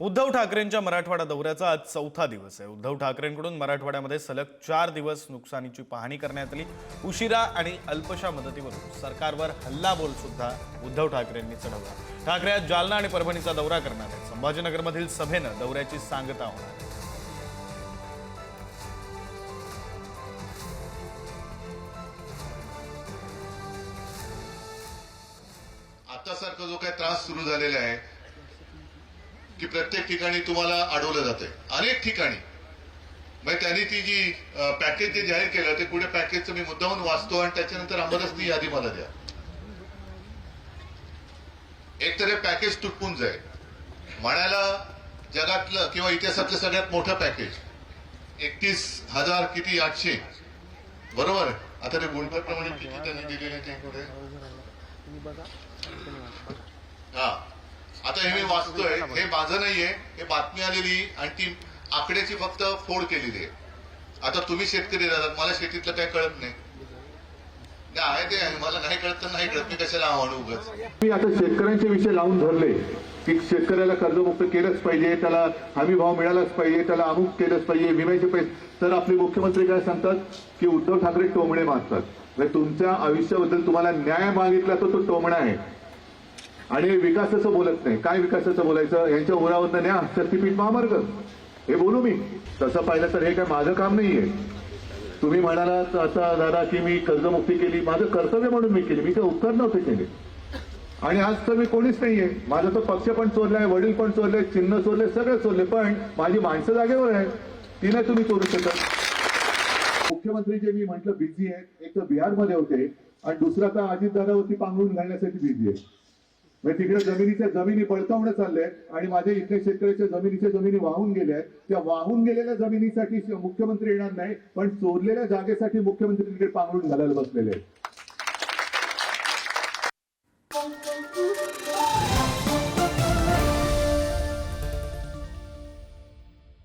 उद्धव ठाकरेंच्या मराठवाडा दौऱ्याचा आज चौथा दिवस आहे. उद्धव ठाकरेंकडून मराठवाड्यामध्ये सलग चार दिवस नुकसानीची पाहणी करण्यात आली. उशिरा आणि अल्पशा मदतीवरून सरकारवर हल्लाबोल सुद्धा उद्धव ठाकरेंनी चढवला. ठाकरे आज जालना आणि परभणीचा दौरा करणार आहेत. संभाजीनगरमधील सभेनं दौऱ्याची सांगता होणार आहे. आता सारखा जो काही त्रास सुरू झालेला आहे की प्रत्येक ठिकाणी तुम्हाला अडवलं जातंय. अनेक ठिकाणी. म्हणजे त्यांनी ती जी पॅकेज जे जाहीर केलं ते पुढे पॅकेजचं मी मुद्दाहून वाचतो आणि त्याच्यानंतर आम्हालाच ती यादी मला द्या. एक तर हे पॅकेज तुटपून जाईल. म्हणायला जगातलं किंवा इतिहासातलं सगळ्यात मोठं पॅकेज एकतीस हजार किती आठशे. बरोबर? आता ते गुंठ्याप्रमाणे किती त्यांनी दिलेले ते पुढे? हा. आता हे मी वाचतोय. हे माझं नाहीये. हे बातमी आलेली आणि ती आकड्याची फक्त फोड केलेली आहे. आता तुम्ही शेतकरी राहतात. मला शेतीतलं काही कळत नाही. आहे ते. आहे. मला नाही कळत तर नाही कळत. मी कशाला म्हणू उगाच? मी आता शेतकऱ्यांचे विषय लावून धरले. की शेतकऱ्याला कर्जमुक्त केलंच पाहिजे. त्याला हमी भाव मिळालाच पाहिजे. त्याला अमुक केलंच पाहिजे. विम्याचे पैसे. तर आपले मुख्यमंत्री काय सांगतात? की उद्धव ठाकरे टोमणे मागतात. म्हणजे तुमच्या आयुष्याबद्दल तुम्हाला न्याय मागितला तर तो टोमणा आहे. आणि विकासाचं बोलत नाही. काय विकासाचं बोलायचं? यांच्या उरावरनं न्या शक्तीपीठ महामार्ग. हे बोलू मी. तसं पाहिलं तर हे काय माझं काम नाहीये. तुम्ही म्हणालात आता दादा की मी कर्जमुक्ती केली. माझं कर्तव्य म्हणून मी केली. मी ते उत्तर नव्हते केले. आणि आज तर मी कोणीच नाहीये. माझा तो पक्ष पण चोरलाय वडील पण चोरले चिन्ह चोरले सगळे चोरले. पण माझी माणसं जागेवर आहे ती नाही तुम्ही चोरू शकत. मुख्यमंत्री जे मी म्हंटल बिझी आहेत. एक तर बिहारमध्ये होते. आणि दुसरा तर अजितदादावरती पांघरून घालण्यासाठी बिझी आहे म्हणजे तिकडे जमिनीच्या जमिनी बळकावणं चाललंय आणि माझ्या इथल्या शेतकऱ्याच्या जमिनीच्या जमिनी वाहून गेल्या आहेत. त्या वाहून गेलेल्या जमिनीसाठी मुख्यमंत्री येणार नाही पण चोरलेल्या जागेसाठी मुख्यमंत्री तिकडे पांघरून घालायला बसलेले आहेत.